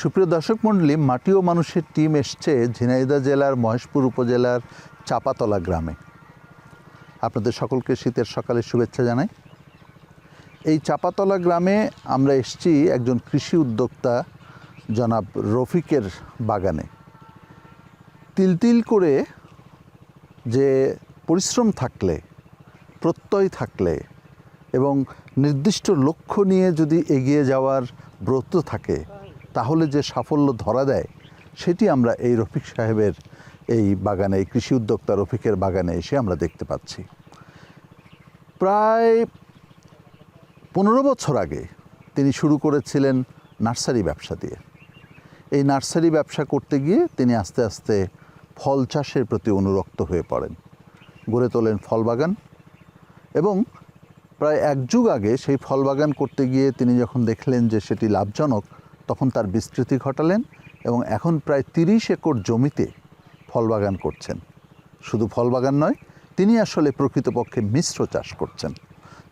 সুপ্রিয় দর্শক মণ্ডলী, মাটি ও মানুষের টিম এসছে ঝিনাইদা জেলার মহেশপুর উপজেলার চাপাতলা গ্রামে। আপনাদের সকলকে শীতের সকালে শুভেচ্ছা জানাই। এই চাপাতলা গ্রামে আমরা এসছি একজন কৃষি উদ্যোক্তা জনাব রফিকের বাগানে। তিল তিল করে যে পরিশ্রম থাকলে, প্রত্যয় থাকলে এবং নির্দিষ্ট লক্ষ্য নিয়ে যদি এগিয়ে যাওয়ার ব্রত থাকে তাহলে যে সাফল্য ধরা দেয়, সেটি আমরা এই রফিক সাহেবের এই বাগানে, এই কৃষি উদ্যোক্তা রফিকের বাগানে এসে আমরা দেখতে পাচ্ছি। প্রায় পনেরো বছর আগে তিনি শুরু করেছিলেন নার্সারি ব্যবসা দিয়ে। এই নার্সারি ব্যবসা করতে গিয়ে তিনি আস্তে আস্তে ফল চাষের প্রতি অনুরক্ত হয়ে পড়েন। গড়ে তোলেন ফল বাগান এবং প্রায় এক যুগ আগে সেই ফল বাগান করতে গিয়ে তিনি যখন দেখলেন যে সেটি লাভজনক তখন তার বিস্তৃতি ঘটালেন এবং এখন প্রায় তিরিশ একর জমিতে ফল বাগান করছেন। শুধু ফল বাগান নয়, তিনি আসলে প্রকৃতপক্ষে মিশ্র চাষ করছেন।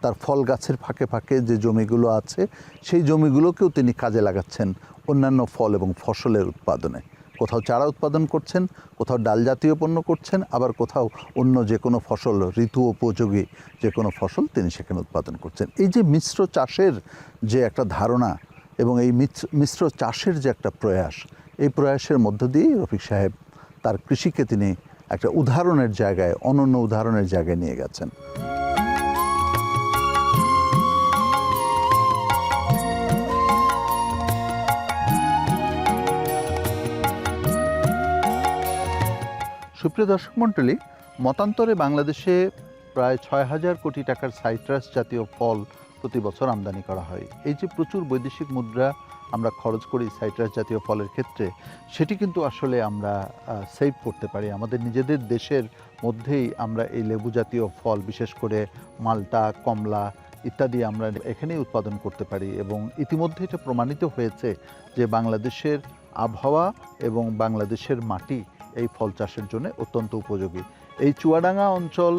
তার ফল গাছের ফাঁকে ফাঁকে যে জমিগুলো আছে, সেই জমিগুলোকেও তিনি কাজে লাগাচ্ছেন অন্যান্য ফল এবং ফসলের উৎপাদনে। কোথাও চারা উৎপাদন করছেন, কোথাও ডাল জাতীয় পণ্য করছেন, আবার কোথাও অন্য যে কোনো ফসল, ঋতু উপযোগী যে কোনো ফসল তিনি সেখানে উৎপাদন করছেন। এই যে মিশ্র চাষের যে একটা ধারণা এবং এই মিশ্র- চাষের যে একটা প্রয়াস, এই প্রয়াসের মধ্য দিয়েই রফিক সাহেব তার কৃষিকে তিনি একটা উদাহরণের জায়গায়, অনন্য উদাহরণের জায়গায় নিয়ে গেছেন। সুপ্রিয় দর্শক মণ্ডলী, মতান্তরে বাংলাদেশে প্রায় ছয় হাজার কোটি টাকার সাইট্রাস জাতীয় ফল প্রতি বছর আমদানি করা হয়। এই যে প্রচুর বৈদেশিক মুদ্রা আমরা খরচ করি সাইট্রাস জাতীয় ফলের ক্ষেত্রে, সেটি কিন্তু আসলে আমরা সেভ করতে পারি। আমাদের নিজেদের দেশের মধ্যেই আমরা এই লেবু জাতীয় ফল, বিশেষ করে মালটা, কমলা ইত্যাদি আমরা এখানেই উৎপাদন করতে পারি এবং ইতিমধ্যে এটা প্রমাণিত হয়েছে যে বাংলাদেশের আবহাওয়া এবং বাংলাদেশের মাটি এই ফল চাষের জন্য অত্যন্ত উপযোগী। এই চুয়াডাঙ্গা অঞ্চল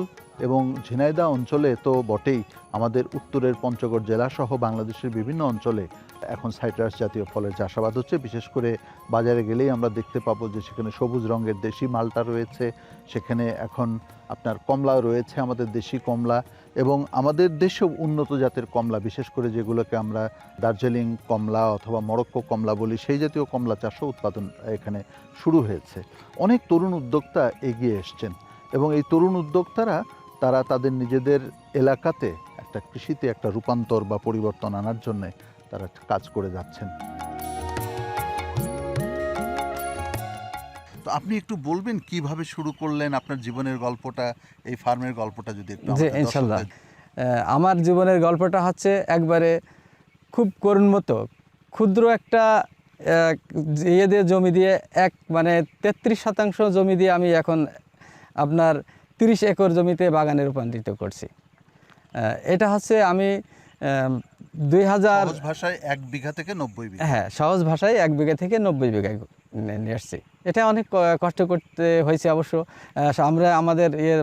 এবং ঝিনাইদা অঞ্চলে তো বটেই। আমাদের উত্তরের পঞ্চগড় জেলা সহ বাংলাদেশের বিভিন্ন অঞ্চলে এখন সাইট্রাস জাতীয় ফলের চাষাবাদ হচ্ছে। বিশেষ করে বাজারে গেলেই আমরা দেখতে পাবো যে সেখানে সবুজ রঙের দেশি মালটা রয়েছে, সেখানে এখন আপনার কমলা রয়েছে, আমাদের দেশি কমলা এবং আমাদের দেশেও উন্নত জাতের কমলা, বিশেষ করে যেগুলোকে আমরা দার্জিলিং কমলা অথবা মরক্কো কমলা বলি, সেই জাতীয় কমলা চাষও উৎপাদন এখানে শুরু হয়েছে। অনেক তরুণ উদ্যোক্তা এগিয়ে এসছেন এবং এই তরুণ উদ্যোক্তারা তারা তাদের নিজেদের এলাকাতে একটা কৃষিতে একটা রূপান্তর বা পরিবর্তন আনার জন্য তারা কাজ করে যাচ্ছেন। তো আপনি একটু বলবেন কীভাবে শুরু করলেন আপনার জীবনের গল্পটা এই ফার্মের গল্পটা যদি একটু জি ইনশাল্লাহ। আমার জীবনের গল্পটা হচ্ছে একবারে খুব করুণ মতো। ক্ষুদ্র একটা ইয়ে দিয়ে জমি দিয়ে এক মানে তেত্রিশ শতাংশ জমি দিয়ে আমি এখন আপনার তিরিশ একর জমিতে বাগানে রূপান্তরিত করছি। এটা হচ্ছে আমি দুই হাজার ভাষায় এক বিঘা থেকে নব্বই বিঘা। হ্যাঁ সহজ ভাষায় এক বিঘা থেকে নব্বই বিঘায় নে- নিয়ে আসছি। এটা অনেক কষ্ট করতে হয়েছে অবশ্য। আমরা আমাদের ইয়ে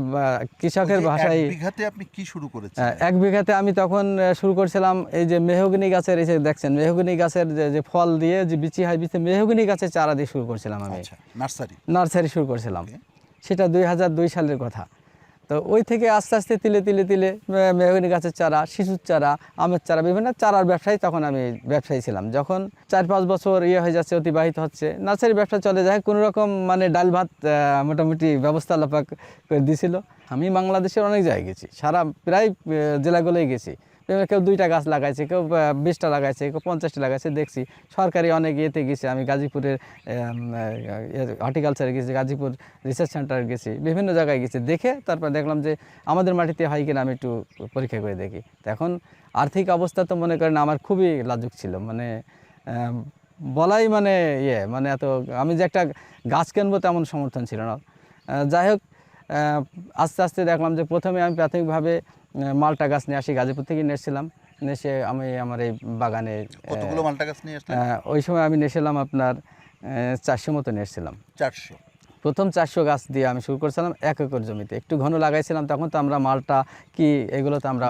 কৃষকের ভাষায় এক বিঘাতে আপনি কি শুরু করেছেন? এক বিঘাতে আমি তখন শুরু করছিলাম এই যে মেহগনি গাছের এই যে দেখছেন মেহগনি গাছের যে যে ফল দিয়ে যে বিচি হয় বিচি মেহগনি গাছের চারা দিয়ে শুরু করছিলাম আমি। আচ্ছা নার্সারি। নার্সারি শুরু করছিলাম. সেটা দুই হাজার দুই সালের কথা। তো ওই থেকে আস্তে আস্তে তিলে তিলে তিলে মেহগনি গাছের চারা, শিশুর চারা, আমের চারা, বিভিন্ন চারার ব্যবসায়ী তখন আমি ব্যবসায়ী ছিলাম। যখন চার পাঁচ বছর ইয়ে হয়ে যাচ্ছে, অতিবাহিত হচ্ছে, নার্সারি ব্যবসা চলে যায়, কোনো রকম মানে ডাল ভাত মোটামুটি ব্যবস্থা লাপাক করে দিছিল। আমি বাংলাদেশের অনেক জায়গায় গেছি, সারা প্রায় জেলাগুলোই গেছি। কেউ দুইটা গাছ লাগাইছে, কেউ বিশটা লাগাইছে, কেউ পঞ্চাশটা লাগাইছে, দেখছি সরকারি অনেক ইয়েতে গেছি। আমি গাজীপুরের হর্টিকালচারে গেছি, গাজীপুর রিসার্চ সেন্টারে গেছি, বিভিন্ন জায়গায় গেছি। দেখে তারপর দেখলাম যে আমাদের মাটিতে হয় কিনা আমি একটু পরীক্ষা করে দেখি। এখন আর্থিক অবস্থা তো মনে করেন আমার খুবই লাজুক ছিল। মানে বলাই মানে ইয়ে মানে এত, আমি যে একটা গাছ কিনবো তেমন সমর্থন ছিল না। যাই হোক আস্তে আস্তে দেখলাম যে প্রথমে আমি প্রাথমিকভাবে মালটা গাছ নিয়ে আসি গাজীপুর থেকে নিয়ে এসেছিলাম নিয়ে আমি আমার এই বাগানে কতগুলো মালটা গাছ নিয়ে আসলেন? আহ, ওই সময় আমি নিয়েছিলাম আপনার চারশো মতো নিয়ে এসেছিলাম চারশো। প্রথম চারশো গাছ দিয়ে আমি শুরু করেছিলাম এক একর জমিতে। একটু ঘন লাগাইছিলাম তখন তো আমরা মালটা কি এগুলো তো আমরা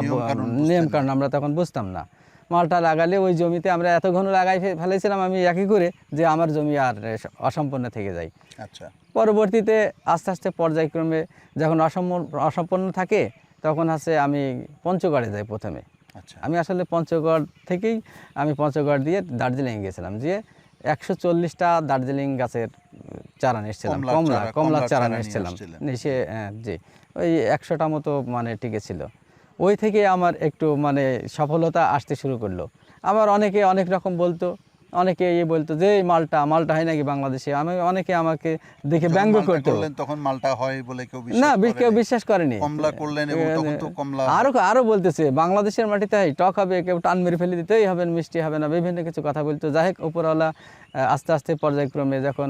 নিয়ম কারণ আমরা তখন বুঝতাম না। মালটা লাগালে ওই জমিতে আমরা এত ঘন লাগাই ফেলেছিলাম আমি একই করে যে আমার জমি আর এ, অসম্পূর্ণ থেকে যায়। আচ্ছা। পরবর্তীতে আস্তে আস্তে পর্যায়ক্রমে যখন অসম্পূর্ণ অসম্পূর্ণ থাকে তখন হচ্ছে আমি পঞ্চগড়ে যাই প্রথমে। আচ্ছা। আমি আসলে পঞ্চগড় থেকেই আমি পঞ্চগড় দিয়ে দার্জিলিং গেছিলাম যে একশো চল্লিশটা দার্জিলিং গাছের চারা নিয়েছিলাম কমলার কমলা চারা, নিয়ে নিয়েছিলাম নিশে জি ওই একশোটা মতো মানে টিকেছিল ওই থেকে আমার একটু মানে সফলতা আসতে শুরু করল। আবার অনেকে অনেক রকম বলতো অনেকে ইয়ে বলতো যে এই মালটা মালটা হয় নাকি বাংলাদেশে? আমি অনেকে আমাকে দেখে ব্যঙ্গ করতো। তখন মালটা হয় বলে কেউ না কেউ বিশ্বাস করেনি। কমলা করলেন তখন তো কমলা আরও আরও বলতেছে বাংলাদেশের মাটিতে টক হবে কেউ টান মেরে ফেলে দিতেই হবে মিষ্টি হবে না বিভিন্ন কিছু কথা বলতো। যাই হোক উপরওয়ালা আস্তে আস্তে পর্যায়ক্রমে যখন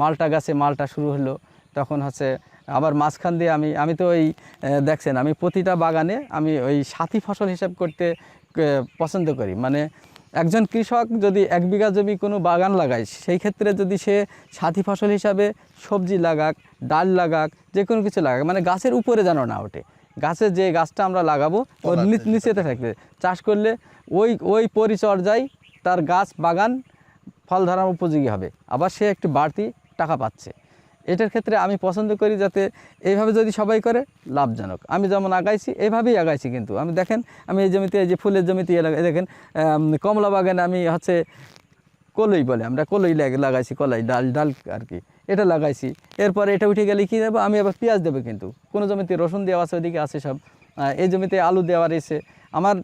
মালটা গাছে মালটা শুরু হলো তখন হচ্ছে আবার মাঝখান দিয়ে আমি আমি তো ওই দেখছেন আমি প্রতিটা বাগানে আমি ওই সাথী ফসল হিসাব করতে পছন্দ করি। মানে একজন কৃষক যদি এক বিঘা জমি কোনো বাগান লাগায় সেই ক্ষেত্রে যদি সে সাথী ফসল হিসাবে সবজি লাগাক ডাল লাগাক যে কোনো কিছু লাগাক মানে গাছের উপরে যেন না ওঠে। গাছের যে গাছটা আমরা লাগাবো ওর নিচ- নিচেতে থাকবে। চাষ করলে ওই ওই পরিচর্যায় তার গাছ বাগান ফল ধরার উপযোগী হবে। আবার সে একটু বাড়তি টাকা পাচ্ছে। এটার ক্ষেত্রে আমি পছন্দ করি যাতে এইভাবে যদি সবাই করে, লাভজনক। আমি যেমন আগাইছি এইভাবেই আগাইছি কিন্তু। আমি দেখেন, আমি এই জমিতে, এই যে ফুলের জমিতে লাগাই দেখেন কমলা বাগানে আমি হচ্ছে কলই বলে, আমরা কলই লাগাইছি, কলাই, ডাল ডাল আর কি। এটা লাগাইছি। এরপরে এটা উঠে গেলে কী দেবো? আমি আবার পেঁয়াজ দেবো কিন্তু। কোনো জমিতে রসুন দেওয়া আছে, ওইদিকে আছে সব। এই জমিতে আলু দেওয়া রয়েছে আমার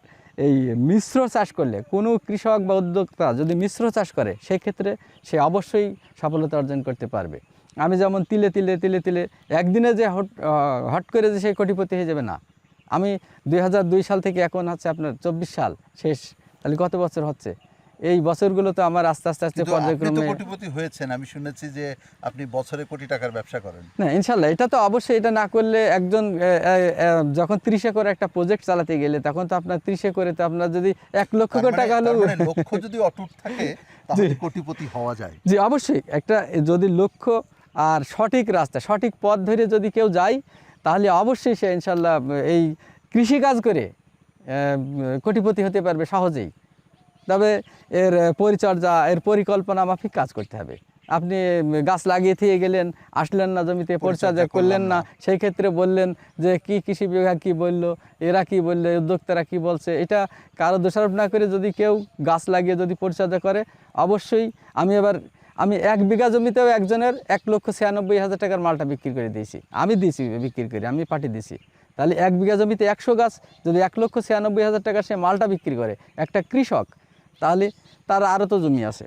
এই মিশ্র চাষ করলে, কোনো কৃষক বা উদ্যোক্তা যদি মিশ্র চাষ করে, সেক্ষেত্রে সে অবশ্যই সফলতা অর্জন করতে পারবে। আমি যেমন তিলে তিলে তিলে তিলে একদিনে যে হট হট করে যে সেই কোটিপতি হয়ে যাবে না। আমি দুই হাজার দুই সাল থেকে এখন হচ্ছে আপনার চব্বিশ সাল শেষ তাহলে কত বছর হচ্ছে? এই বছরগুলো তো আমার আস্তে আস্তে আস্তে পর্যায়ক্রমে কোটিপতি হয়েছেন আমি শুনেছি যে আপনি বছরে কোটি টাকার ব্যবসা করেন। না ইনশাল্লাহ এটা তো অবশ্যই এটা না করলে একজন যখন ত্রিশে করে একটা প্রজেক্ট চালাতে গেলে তখন তো আপনার ত্রিশে করে তো আপনার যদি এক লক্ষ করে মানে- টাকা হলেও মানে লক্ষ্য যদি অটুট থাকে তাহলে কোটিপতি হওয়া যায়। জি অবশ্যই একটা যদি লক্ষ্য আর সঠিক রাস্তা সঠিক পথ ধরে যদি কেউ যায় তাহলে অবশ্যই সে ইনশাল্লাহ এই কৃষিকাজ করে কোটিপতি হতে পারবে সহজেই। তবে এর পরিচর্যা এর পরিকল্পনা মাফিক কাজ করতে হবে। আপনি গাছ লাগিয়ে দিয়ে গেলেন আসলেন না জমিতে পরিচর্যা করলেন না। না। সেই ক্ষেত্রে বললেন যে কি কৃষি বিভাগ কি বলল এরা কি বলল উদ্যোক্তারা কি বলছে? এটা কারও দোষারোপ না করে যদি কেউ গাছ লাগিয়ে যদি পরিচর্যা করে অবশ্যই আমি এবার আমি এক বিঘা জমিতেও একজনের এক লক্ষ ছিয়ানব্বই হাজার টাকার মালটা বিক্রি করে দিয়েছি। আমি দিয়েছি, বিক্রি করে, আমি পাঠিয়ে দিয়েছি। তাহলে এক বিঘা জমিতে একশো গাছ, যদি এক লক্ষ ছিয়ানব্বই হাজার টাকা সে মালটা বিক্রি করে, একটা কৃষক, তাহলে তার আরও তো জমি আছে।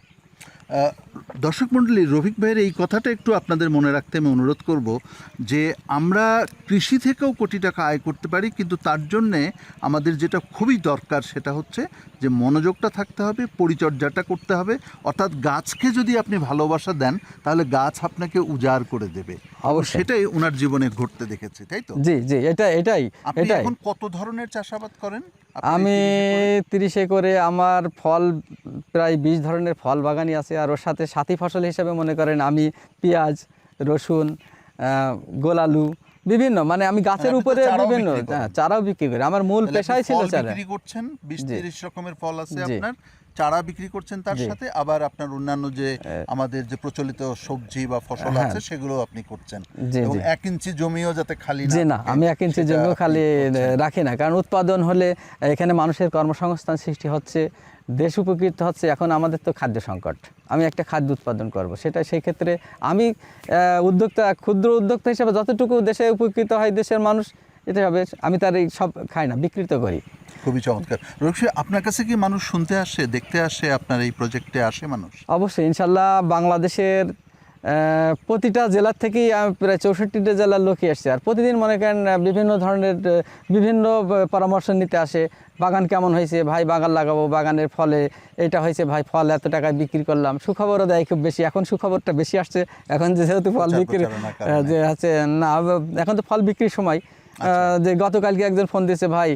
দর্শক মণ্ডলী রফিক ভাইয়ের এই কথাটা একটু আপনাদের মনে রাখতে আমি অনুরোধ করব যে আমরা কৃষি থেকেও কোটি টাকা আয় করতে পারি কিন্তু তার জন্যে আমাদের যেটা খুবই দরকার সেটা হচ্ছে যে মনোযোগটা থাকতে হবে পরিচর্যাটা করতে হবে। অর্থাৎ গাছকে যদি আপনি ভালোবাসা দেন তাহলে গাছ আপনাকে উজাড় করে দেবে। অবশ্যই। সেটাই ওনার জীবনে ঘটতে দেখেছি তাই তো? জি জি এটা এটাই আপনি এখন কত ধরনের চাষাবাদ করেন? আমি? তিরিশে করে আমার ফল প্রায় বিশ ধরনের ফল বাগানই আছে। আর ওর সাথে সাথী ফসল হিসেবে মনে করেন আমি পেঁয়াজ রসুন আহ, গোলালু বিভিন্ন মানে আমি গাছের উপরে বিভিন্ন। হ্যাঁ, চারাও বিক্রি করি আমার মূল পেশাই ছিল চারা বিক্রি করছেন বিশ জি। তিরিশ রকমের ফল আছে আপনার চারা বিক্রি করছেন তার সাথে আবার আপনার অন্যান্য যে আমাদের যে প্রচলিত সবজি বা ফসল হ্যাঁ। আছে সেগুলো আপনি করছেন। এবং এক ইঞ্চি জমিও যাতে খালি জি না আমি এক ইঞ্চি জমিও খালি রাখি না। কারণ উৎপাদন হলে এখানে মানুষের কর্মসংস্থান সৃষ্টি হচ্ছে দেশ উপকৃত হচ্ছে এখন আমাদের তো খাদ্য সংকট। আমি একটা খাদ্য উৎপাদন করব সেটা সেই ক্ষেত্রে আমি উদ্যোক্তা ক্ষুদ্র উদ্যোক্তা হিসেবে যতটুকু দেশে উপকৃত হয় দেশের মানুষ এটা হবে আমি তার এই সব খাই না বিকৃত করি। খুবই চমৎকার। রবি আপনার কাছে কি মানুষ শুনতে আসে দেখতে আসে আপনার এই প্রজেক্টে আসে মানুষ? অবশ্যই ইনশাল্লাহ বাংলাদেশের প্রতিটা জেলার থেকেই প্রায় চৌষট্টিটা জেলার লোকই আসছে। আর প্রতিদিন মনে করেন বিভিন্ন ধরনের বিভিন্ন পরামর্শ নিতে আসে বাগান কেমন হয়েছে ভাই বাগান লাগাবো বাগানের ফলে এটা হয়েছে ভাই ফল এত টাকায় বিক্রি করলাম সুখবরও দেয় খুব বেশি এখন সুখবরটা বেশি আসছে এখন যেহেতু ফল বিক্রি। যে আছে না এখন তো ফল বিক্রির সময় আহ, যে গতকালকে একজন ফোন দিয়েছে ভাই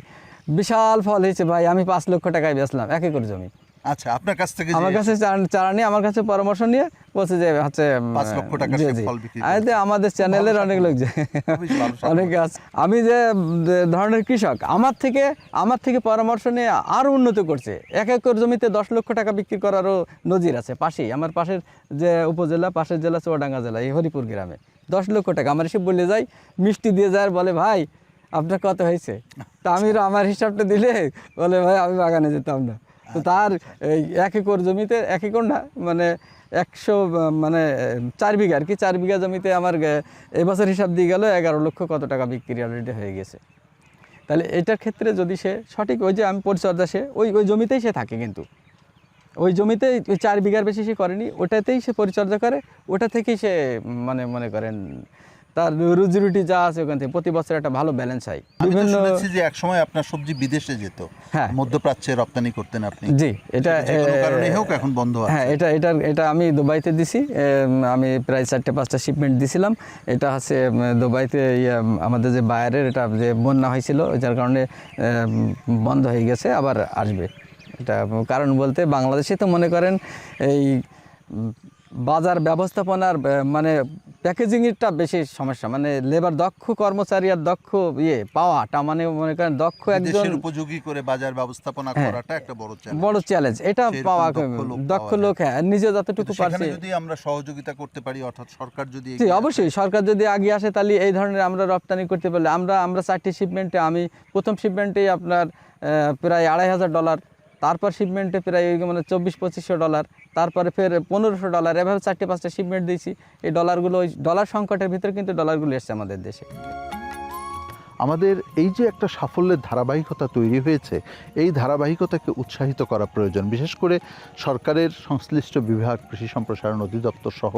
বিশাল ফল হয়েছে ভাই আমি পাঁচ লক্ষ টাকায় বেচলাম এক একর জমি। আচ্ছা আপনার কাছ থেকে আমার কাছে চারা- নিয়ে আমার কাছে পরামর্শ নিয়ে বলছে যে হচ্ছে পাঁচ লক্ষ জি। ফল বিক্রি আমাদের চ্যানেলের অনেক লোক যে। অনেকে আমি যে ধরনের কৃষক আমার থেকে আমার থেকে পরামর্শ নিয়ে আরও উন্নত করছে। এক একর জমিতে দশ লক্ষ টাকা বিক্রি করারও নজির আছে পাশেই। আমার পাশের যে উপজেলা পাশের জেলা চুয়াডাঙ্গা জেলা এই হরিপুর গ্রামে। দশ লক্ষ টাকা আমার এসে বলে যায় মিষ্টি দিয়ে যায় বলে ভাই আপনার কত হয়েছে? তা আমি আমার হিসাবটা দিলে বলে ভাই আমি বাগানে যেতাম না। তো তার এই এক একর জমিতে এক একর না মানে একশো মানে চার বিঘা আর কি চার বিঘা জমিতে আমার এবছর হিসাব দিয়ে গেল এগারো লক্ষ কত টাকা বিক্রি অলরেডি হয়ে গেছে। তাহলে এটার ক্ষেত্রে যদি সে সঠিক ওই যে আমি পরিচর্যা সে ওই ওই জমিতেই সে থাকে কিন্তু। ওই জমিতে ওই চার বিঘার বেশি সে করেনি ওটাতেই সে পরিচর্যা করে ওটা থেকেই সে মানে মনে করেন তার রুজি রুটি যা আছে ওখান থেকে প্রতি বছর একটা ভালো ব্যালেন্স হয়। বিভিন্ন যে একসময় আপনার সবজি বিদেশে যেত। হ্যাঁ। মধ্যপ্রাচ্যে রপ্তানি করতেন আপনি। জি এটা কারণে হোক এখন বন্ধ হ্যাঁ এটা এটা এটা আমি দুবাইতে দিছি আমি প্রায় চারটে পাঁচটা শিপমেন্ট দিছিলাম। এটা হচ্ছে দুবাইতে ইয়ে, আমাদের যে বায়ারের এটা যে বন্যা হয়েছিল যার কারণে বন্ধ হয়ে গেছে আবার আসবে। এটা কারণ বলতে বাংলাদেশে তো মনে করেন এই বাজার ব্যবস্থাপনার মানে প্যাকেজিংয়েরটা বেশি সমস্যা। মানে লেবার দক্ষ কর্মচারী আর দক্ষ ইয়ে পাওয়াটা মানে মনে করেন দক্ষ একজন উপযোগী করে বাজার ব্যবস্থাপনা হ্যাঁ। করাটা একটা বড় চ্যালেঞ্জ বড় চ্যালেঞ্জ এটা পাওয়া দক্ষ লোক হ্যাঁ নিজে যতটুকু পারছে। যদি আমরা সহযোগিতা করতে পারি অর্থাৎ সরকার যদি জি অবশ্যই সরকার যদি আগে আসে তাহলে এই ধরনের আমরা রপ্তানি করতে পারলে আমরা আমরা চারটি শিপমেন্টে আমি প্রথম শিপমেন্টেই আপনার প্রায় আড়াই হাজার ডলার তারপর শিপমেন্টে প্রায় ওই মানে চব্বিশ পঁচিশশো ডলার তারপরে ফের পনেরোশো ডলার এভাবে চারটে পাঁচটা শিপমেন্ট দিয়েছি। এই ডলারগুলো ওই ডলার সংকটের ভিতরে কিন্তু ডলারগুলো এসছে আমাদের দেশে। আমাদের এই যে একটা সাফল্যের ধারাবাহিকতা তৈরি হয়েছে, এই ধারাবাহিকতাকে উৎসাহিত করা প্রয়োজন। বিশেষ করে সরকারের সংশ্লিষ্ট বিভাগ, কৃষি সম্প্রসারণ অধিদপ্তর সহ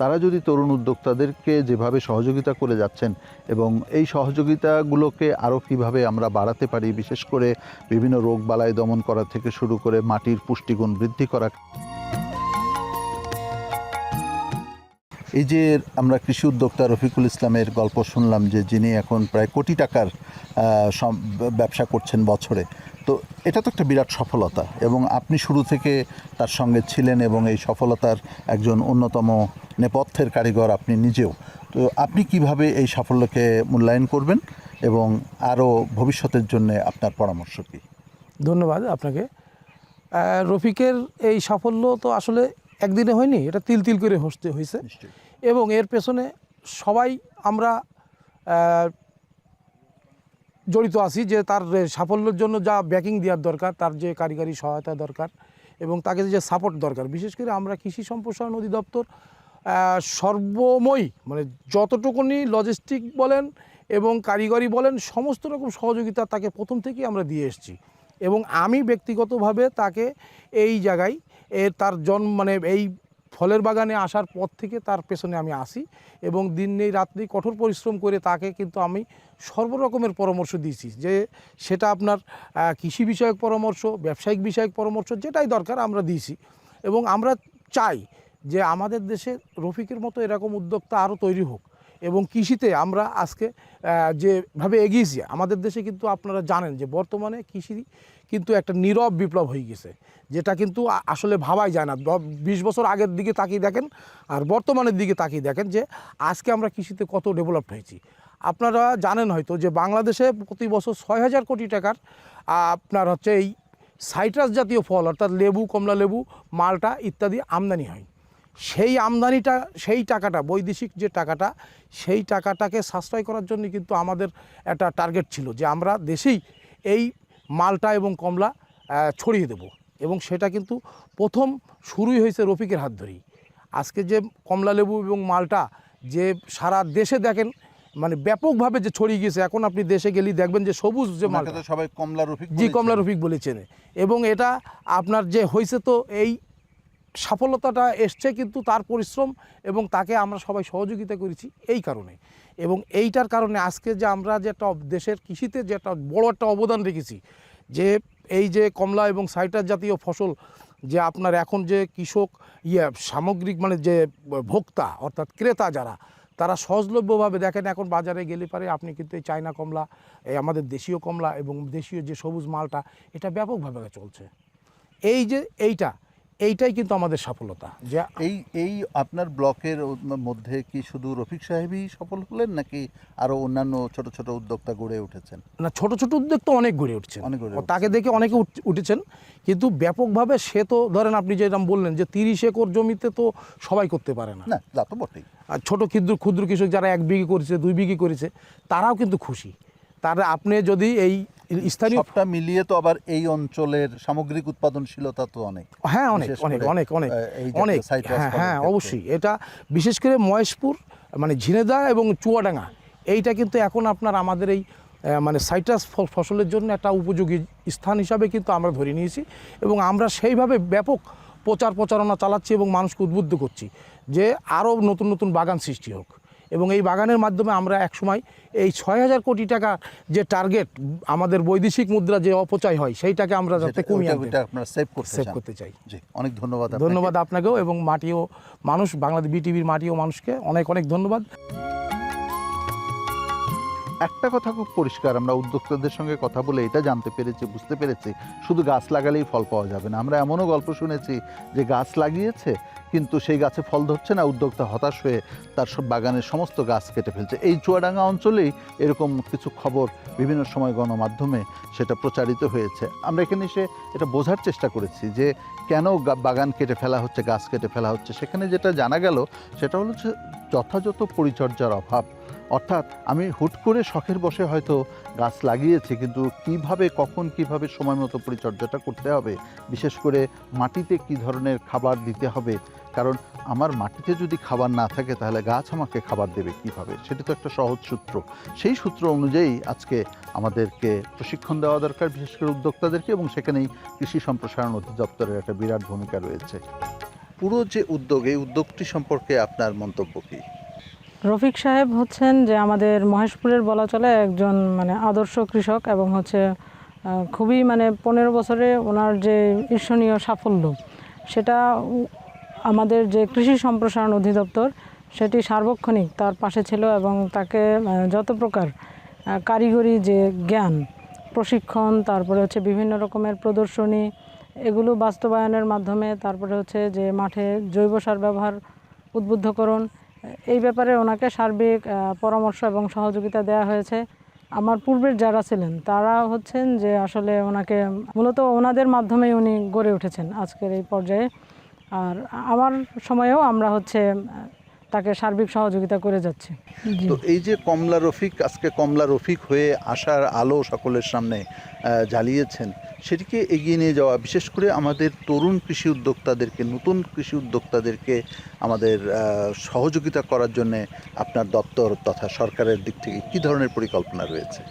তারা যদি তরুণ উদ্যোক্তাদেরকে যেভাবে সহযোগিতা করে যাচ্ছেন এবং এই সহযোগিতাগুলোকে আরও কীভাবে আমরা বাড়াতে পারি, বিশেষ করে বিভিন্ন রোগ বালাই দমন করা থেকে শুরু করে মাটির পুষ্টিগুণ বৃদ্ধি করা এই যে আমরা কৃষি উদ্যোক্তা রফিকুল ইসলামের গল্প শুনলাম যে যিনি এখন প্রায় কোটি টাকার ব্যবসা করছেন বছরে তো এটা তো একটা বিরাট সফলতা এবং আপনি শুরু থেকে তার সঙ্গে ছিলেন এবং এই সফলতার একজন অন্যতম নেপথ্যের কারিগর আপনি নিজেও। তো আপনি কীভাবে এই সাফল্যকে মূল্যায়ন করবেন এবং আরও ভবিষ্যতের জন্য আপনার পরামর্শ কী? ধন্যবাদ আপনাকে। রফিকের এই সাফল্য তো আসলে একদিনে হয়নি এটা তিল তিল করে হসতে হয়েছে নিশ্চয়ই। এবং এর পেছনে সবাই আমরা জড়িত আছি যে তার সাফল্যের জন্য যা ব্যাকিং দেওয়ার দরকার, তার যে কারিগরি সহায়তা দরকার এবং তাকে যে সাপোর্ট দরকার। বিশেষ করে আমরা কৃষি সম্প্রসারণ অধিদপ্তর সর্বময় মানে যতটুকুনি লজিস্টিক বলেন এবং কারিগরি বলেন, সমস্ত রকম সহযোগিতা তাকে প্রথম থেকেই আমরা দিয়ে এসেছি। এবং আমি ব্যক্তিগতভাবে তাকে এই জায়গায় এর তার জন্ম মানে এই ফলের বাগানে আসার পর থেকে তার পেছনে আমি আসি এবং দিন নেই, রাত নেই কঠোর পরিশ্রম করে তাকে কিন্তু আমি সর্বরকমের পরামর্শ দিয়েছি যে সেটা আপনার কৃষি বিষয়ক পরামর্শ, ব্যবসায়িক বিষয়ক পরামর্শ যেটাই দরকার আমরা দিয়েছি। এবং আমরা চাই যে আমাদের দেশে রফিকের মতো এরকম উদ্যোক্তা আরও তৈরি হোক। এবং কৃষিতে আমরা আজকে যেভাবে এগিয়েছি, আমাদের দেশে কিন্তু আপনারা জানেন যে বর্তমানে কৃষি কিন্তু একটা নীরব বিপ্লব হয়ে গেছে, যেটা কিন্তু আসলে ভাবাই যায় না। বিশ বছর আগের দিকে তাকিয়ে দেখেন আর বর্তমানের দিকে তাকিয়ে দেখেন যে আজকে আমরা কৃষিতে কত ডেভেলপড হয়েছি। আপনারা জানেন হয়তো যে বাংলাদেশে প্রতি বছর ছয় হাজার কোটি টাকার আপনার হচ্ছে এই সাইট্রাস জাতীয় ফল, অর্থাৎ লেবু কমলা লেবু মালটা ইত্যাদি আমদানি হয়। সেই আমদানিটা সেই টাকাটা বৈদেশিক যে টাকাটা সেই টাকাটাকে সাশ্রয় করার জন্য কিন্তু আমাদের একটা টার্গেট ছিল যে আমরা দেশেই এই মালটা এবং কমলা ছড়িয়ে দেব। এবং সেটা কিন্তু প্রথম শুরুই হয়েছে রফিকের হাত ধরেই। আজকে যে কমলা লেবু এবং মালটা যে সারা দেশে দেখেন মানে ব্যাপকভাবে যে ছড়িয়ে গিয়েছে এখন আপনি দেশে গেলেই দেখবেন যে সবুজ যে মালটা। সবাই কমলা রফিক জি কমলা রফিক বলেছেন এবং এটা আপনার যে হয়েছে তো এই সফলতাটা এসছে কিন্তু তার পরিশ্রম এবং তাকে আমরা সবাই সহযোগিতা করেছি এই কারণে। এবং এইটার কারণে আজকে যে আমরা যে একটা দেশের কৃষিতে যে একটা বড় একটা অবদান রেখেছি, যে এই যে কমলা এবং সাইটার জাতীয় ফসল যে আপনার এখন যে কৃষক ইয়ে সামগ্রিক মানে যে ভোক্তা অর্থাৎ ক্রেতা যারা, তারা সহজলভ্যভাবে দেখেন এখন বাজারে গেলে পারে আপনি কিন্তু এই চায়না কমলা, এই আমাদের দেশীয় কমলা এবং দেশীয় যে সবুজ মালটা, এটা ব্যাপকভাবে চলছে। এই যে এইটা এইটাই কিন্তু আমাদের সফলতা যে এই এই আপনার ব্লকের মধ্যে কি শুধু রফিক সাহেবই সফল হলেন নাকি আরও অন্যান্য ছোট ছোট উদ্যোক্তা গড়ে উঠেছেন? না ছোট ছোট উদ্যোগ তো অনেক গড়ে উঠছেন। অনেক গড়ে তাকে দেখে অনেকে উঠ- উঠেছেন। কিন্তু ব্যাপকভাবে সে তো ধরেন আপনি যেরকম বললেন যে তিরিশ একর জমিতে তো সবাই করতে পারে না। না তা তো বটেই। আর ছোট ক্ষুদ্র ক্ষুদ্র কৃষক যারা এক বিঘি করেছে দুই বিঘি করেছে তারাও কিন্তু খুশি। তারা আপনি যদি এই স্থানীয় সবটা মিলিয়ে তো আবার এই অঞ্চলের সামগ্রিক উৎপাদনশীলতা তো অনেক। হ্যাঁ অনেক অনেক অনেক অনেক অনেক। হ্যাঁ হ্যাঁ অবশ্যই। এটা বিশেষ করে মহেশপুর মানে ঝিনেদা এবং চুয়াডাঙ্গা এইটা কিন্তু এখন আপনার আমাদের এই মানে সাইট্রাস ফসলের জন্য একটা উপযোগী স্থান হিসাবে কিন্তু আমরা ধরে নিয়েছি এবং আমরা সেইভাবে ব্যাপক প্রচার প্রচারণা চালাচ্ছি এবং মানুষকে উদ্বুদ্ধ করছি যে আরও নতুন নতুন বাগান সৃষ্টি হোক। এবং এই বাগানের মাধ্যমে আমরা একসময় এই ছয় হাজার কোটি টাকা যে টার্গেট আমাদের বৈদেশিক মুদ্রা যে অপচয় হয় সেইটাকে আমরা যাতে কমিয়ে সেভ করতে সেভ করতে চাই। অনেক ধন্যবাদ ধন্যবাদ আপনাকেও এবং মাটিও মানুষ বাংলাদেশ বিটিভির মাটিও মানুষকে অনেক অনেক ধন্যবাদ। একটা কথা খুব পরিষ্কার, আমরা উদ্যোক্তাদের সঙ্গে কথা বলে এটা জানতে পেরেছি, বুঝতে পেরেছি। শুধু গাছ লাগালেই ফল পাওয়া যাবে না। আমরা এমনও গল্প শুনেছি যে গাছ লাগিয়েছে, কিন্তু সেই গাছে ফল ধরছে না, উদ্যোক্তা হতাশ হয়ে তার সব বাগানের সমস্ত গাছ কেটে ফেলছে। এই চুয়াডাঙ্গা অঞ্চলেই এরকম কিছু খবর বিভিন্ন সময় গণমাধ্যমে সেটা প্রচারিত হয়েছে। আমরা এখানে এসে এটা বোঝার চেষ্টা করেছি যে কেন বাগান কেটে ফেলা হচ্ছে, গাছ কেটে ফেলা হচ্ছে। সেখানে যেটা জানা গেল, সেটা হলো যথাযথ পরিচর্যার অভাব অর্থাৎ আমি হুট করে শখের বসে হয়তো গাছ লাগিয়েছি, কিন্তু কীভাবে, কখন, কীভাবে সময় মতো পরিচর্যাটা করতে হবে? বিশেষ করে মাটিতে কি ধরনের খাবার দিতে হবে? কারণ আমার মাটিতে যদি খাবার না থাকে, তাহলে গাছ আমাকে খাবার দেবে কীভাবে? সেটা তো একটা সহজ সূত্র। সেই সূত্র অনুযায়ী আজকে আমাদেরকে প্রশিক্ষণ দেওয়া দরকার, বিশেষ করে উদ্যোক্তাদেরকে, এবং সেখানেই কৃষি সম্প্রসারণ অধিদপ্তরের একটা বিরাট ভূমিকা রয়েছে। পুরো যে উদ্যোগ, এই উদ্যোগটি সম্পর্কে আপনার মন্তব্য কী? রফিক সাহেব হচ্ছেন যে আমাদের মহেশপুরের বলা চলে একজন মানে আদর্শ কৃষক এবং হচ্ছে খুবই মানে পনেরো বছরে ওনার যে ঈর্ষণীয় সাফল্য, সেটা আমাদের যে কৃষি সম্প্রসারণ অধিদপ্তর সেটি সার্বক্ষণিক তার পাশে ছিল এবং তাকে যত প্রকার কারিগরি যে জ্ঞান, প্রশিক্ষণ, তারপরে হচ্ছে বিভিন্ন রকমের প্রদর্শনী, এগুলো বাস্তবায়নের মাধ্যমে তারপরে হচ্ছে যে মাঠে জৈব সার ব্যবহার উদ্বুদ্ধকরণ এই ব্যাপারে ওনাকে সার্বিক পরামর্শ এবং সহযোগিতা দেওয়া হয়েছে। আমার পূর্বের যারা ছিলেন, তারা হচ্ছেন যে আসলে ওনাকে মূলত ওনাদের মাধ্যমেই উনি গড়ে উঠেছেন আজকের এই পর্যায়ে। আর আমার সময়েও আমরা হচ্ছে তাকে সার্বিক সহযোগিতা করে যাচ্ছে। তো এই যে কমলা রফিক আজকে কমলা রফিক হয়ে আসার আলো সকলের সামনে জ্বালিয়েছেন সেটিকে এগিয়ে নিয়ে যাওয়া বিশেষ করে আমাদের তরুণ কৃষি উদ্যোক্তাদেরকে নতুন কৃষি উদ্যোক্তাদেরকে আমাদের সহযোগিতা করার জন্য আপনার দপ্তর তথা সরকারের দিক থেকে কি ধরনের পরিকল্পনা রয়েছে?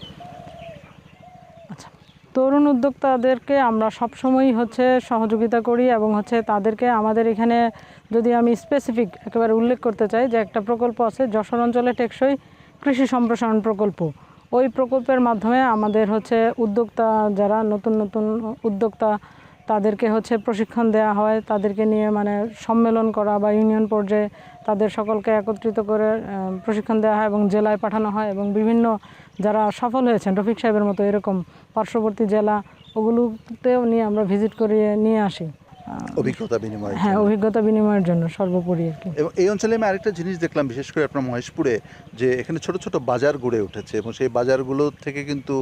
তরুণ উদ্যোক্তাদেরকে আমরা সবসময়ই হচ্ছে সহযোগিতা করি এবং হচ্ছে তাদেরকে আমাদের এখানে যদি আমি স্পেসিফিক একেবারে উল্লেখ করতে চাই যে একটা প্রকল্প আছে যশোর অঞ্চলে টেকসই কৃষি সম্প্রসারণ প্রকল্প। ওই প্রকল্পের মাধ্যমে আমাদের হচ্ছে উদ্যোক্তা যারা নতুন নতুন উদ্যোক্তা তাদেরকে হচ্ছে প্রশিক্ষণ দেওয়া হয়, তাদেরকে নিয়ে মানে সম্মেলন করা বা ইউনিয়ন পর্যায়ে তাদের সকলকে একত্রিত করে প্রশিক্ষণ দেওয়া হয় এবং জেলায় পাঠানো হয় এবং বিভিন্ন যারা সফল হয়েছেন, রফিক সাহেবের মতো এরকম পার্শ্ববর্তী জেলা ওগুলোতেও নিয়ে আমরা ভিজিট করিয়ে নিয়ে আসি। অভিজ্ঞতা বিনিময় হ্যাঁ অভিজ্ঞতা বিনিময়ের জন্য সর্বোপরি আর কি। এবং এই অঞ্চলে আমি আরেকটা জিনিস দেখলাম বিশেষ করে আপনার মহেশপুরে যে এখানে ছোট ছোট বাজার গড়ে উঠেছে এবং সেই বাজারগুলো থেকে কিন্তু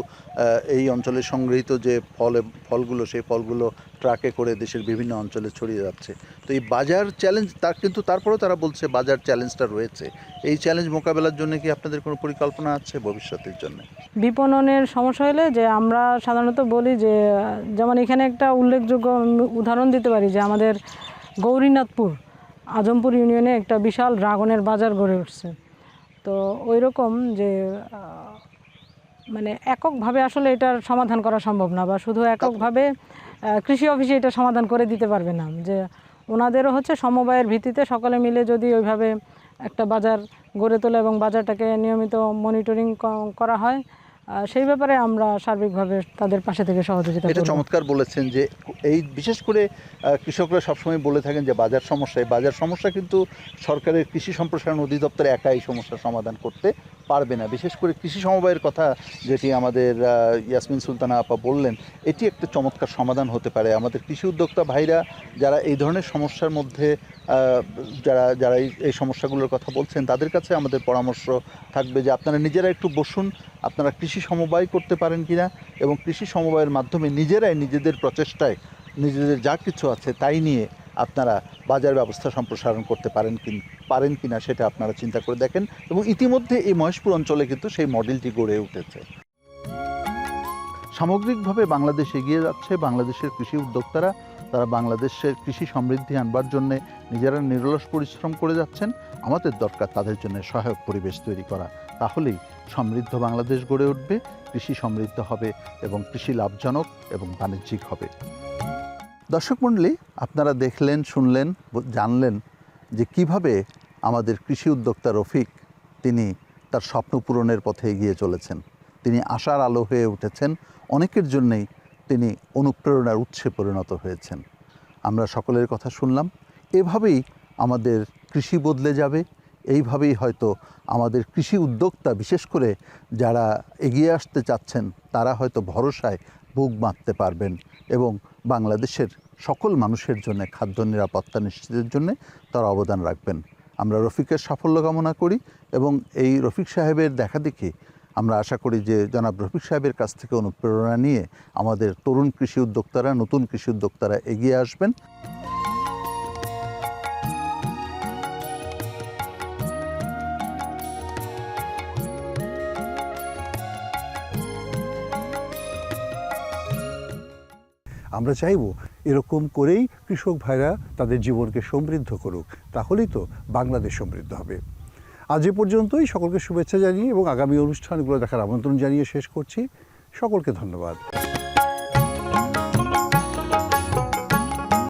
এই অঞ্চলে সংগৃহীত যে ফল ফলগুলো সেই ফলগুলো ট্রাকে করে দেশের বিভিন্ন অঞ্চলে ছড়িয়ে যাচ্ছে। তো এই বাজার চ্যালেঞ্জ তার কিন্তু তারপরেও তারা বলছে বাজার চ্যালেঞ্জটা রয়েছে। এই চ্যালেঞ্জ মোকাবেলার জন্য কি আপনাদের কোনো পরিকল্পনা আছে ভবিষ্যতের জন্য? বিপণনের সমস্যা হলে যে আমরা সাধারণত বলি যে যেমন এখানে একটা উল্লেখযোগ্য উদাহরণ দিতে পারি যে আমাদের গৌরীনাথপুর, আজমপুর ইউনিয়নে একটা বিশাল ড্রাগনের বাজার গড়ে উঠছে। তো ওই রকম যে মানে এককভাবে আসলে এটার সমাধান করা সম্ভব না বা শুধু এককভাবে কৃষি অফিসে এটা সমাধান করে দিতে পারবে না। যে ওনাদেরও হচ্ছে সমবায়ের ভিত্তিতে সকলে মিলে যদি ওইভাবে একটা বাজার গড়ে তোলে এবং বাজারটাকে নিয়মিত মনিটরিং করা হয় সেই ব্যাপারে আমরা সার্বিকভাবে তাদের পাশে থেকে সহযোগিতা এটা চমৎকার বলেছেন যে এই বিশেষ করে কৃষকরা সবসময় বলে থাকেন যে বাজার সমস্যা এই বাজার সমস্যা কিন্তু সরকারের কৃষি সম্প্রসারণ অধিদপ্তর একা এই সমস্যার সমাধান করতে পারবে না। বিশেষ করে কৃষি সমবায়ের কথা যেটি আমাদের ইয়াসমিন সুলতানা আপা বললেন এটি একটা চমৎকার সমাধান হতে পারে। আমাদের কৃষি উদ্যোক্তা ভাইরা যারা এই ধরনের সমস্যার মধ্যে যারা যারা এই- এই সমস্যাগুলোর কথা বলছেন তাদের কাছে আমাদের পরামর্শ থাকবে যে আপনারা নিজেরা একটু বসুন আপনারা কৃষি সমবায় করতে পারেন কিনা এবং কৃষি সমবায়ের মাধ্যমে নিজেরাই নিজেদের প্রচেষ্টায় নিজেদের যা কিছু আছে তাই নিয়ে আপনারা বাজার ব্যবস্থা সম্প্রসারণ করতে পারেন কি পারেন কিনা সেটা আপনারা চিন্তা করে দেখেন এবং ইতিমধ্যে এই মহেশপুর অঞ্চলে কিন্তু সেই মডেলটি গড়ে উঠেছে। সামগ্রিকভাবে বাংলাদেশ এগিয়ে যাচ্ছে, বাংলাদেশের কৃষি উদ্যোক্তারা, তারা বাংলাদেশের কৃষি সমৃদ্ধি আনবার জন্য নিজেরা নিরলস পরিশ্রম করে যাচ্ছেন। আমাদের দরকার তাদের জন্য সহায়ক পরিবেশ তৈরি করা। তাহলেই সমৃদ্ধ বাংলাদেশ গড়ে উঠবে, কৃষি সমৃদ্ধ হবে এবং কৃষি লাভজনক এবং বাণিজ্যিক হবে। দর্শক মণ্ডলী, আপনারা দেখলেন, শুনলেন, জানলেন যে কীভাবে আমাদের কৃষি উদ্যোক্তা রফিক তিনি তার স্বপ্ন পূরণের পথে এগিয়ে চলেছেন। তিনি আশার আলো হয়ে উঠেছেন, অনেকের জন্যেই তিনি অনুপ্রেরণার উৎসে পরিণত হয়েছেন। আমরা সকলের কথা শুনলাম, এভাবেই আমাদের কৃষি বদলে যাবে এইভাবেই হয়তো আমাদের কৃষি উদ্যোক্তা, বিশেষ করে যারা এগিয়ে আসতে চাচ্ছেন, তারা হয়তো ভরসায় বুক বাঁধতে পারবেন এবং বাংলাদেশের সকল মানুষের জন্য, খাদ্য নিরাপত্তা নিশ্চিতের জন্য তারা অবদান রাখবেন। আমরা রফিকের সাফল্য কামনা করি এবং এই রফিক সাহেবের দেখা দেখি আমরা আশা করি যে জনাব রফিক সাহেবের কাছ থেকে অনুপ্রেরণা নিয়ে আমাদের তরুণ কৃষি উদ্যোক্তারা, নতুন কৃষি উদ্যোক্তারা এগিয়ে আসবেন। আমরা চাইব এরকম করেই কৃষক ভাইরা তাদের জীবনকে সমৃদ্ধ করুক, তাহলেই তো বাংলাদেশ সমৃদ্ধ হবে। আজ এ পর্যন্তই, সকলকে শুভেচ্ছা জানিয়ে এবং আগামী অনুষ্ঠানগুলো দেখার আমন্ত্রণ জানিয়ে শেষ করছি। সকলকে ধন্যবাদ।